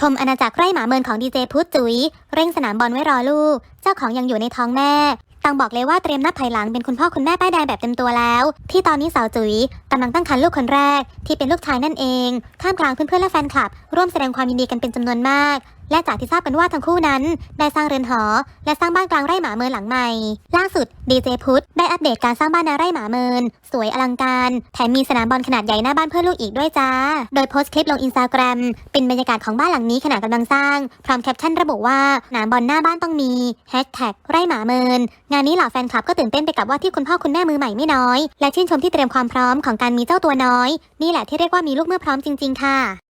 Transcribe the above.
ชมอาณาจักรไร่หมาเมินของดีเจพุทธจุ๋ย เร่งสนามบอลไว้รอลูก เจ้าของยังอยู่ในท้องแม่ ตังบอกเลยว่าเตรียมนับถอยหลังเป็นคุณพ่อคุณแม่ป้ายแดงแบบเต็มตัวแล้ว ที่ตอนนี้สาวจุ๋ยกำลังตั้งครรภ์ลูกคนแรก ที่เป็นลูกชายนั่นเองท่ามกลางเพื่อนๆและแฟนคลับ ร่วมแสดงความยินดีกันเป็นจำนวนมาก และจากที่ทราบกันว่าทั้งคู่นั้น ได้สร้างเรือนหอ และสร้างบ้านกลางไร่หมาเมินหลังใหม่ ล่าสุดดีเจพุทธได้อัปเดตการสร้างบ้านในไร่หมาเมิน สวยอลังการ แถมมีสนามบอลขนาดใหญ่หน้าบ้านเพื่อลูกอีกด้วยจ้า โดยโพสต์คลิปลงอินสตาแกรมเป็นบรรยากาศของบ้านหลังนี้ขณะกำลังสร้าง พร้อมแคปชั่นระบุว่าสนามบอลหน้าบ้านต้องมีแฮชแท็กไร่หมาเมิน งานนี้เหล่าแฟนคลับก็ตื่นเต้นไปกับว่าที่คุณพ่อคุณแม่มือใหม่ไม่น้อย และชื่นชมที่เตรียมความพร้อมของการมีเจ้าตัวน้อย นี่แหละที่เรียกว่ามีลูกเมื่อพร้อมจริง ๆ ค่ะ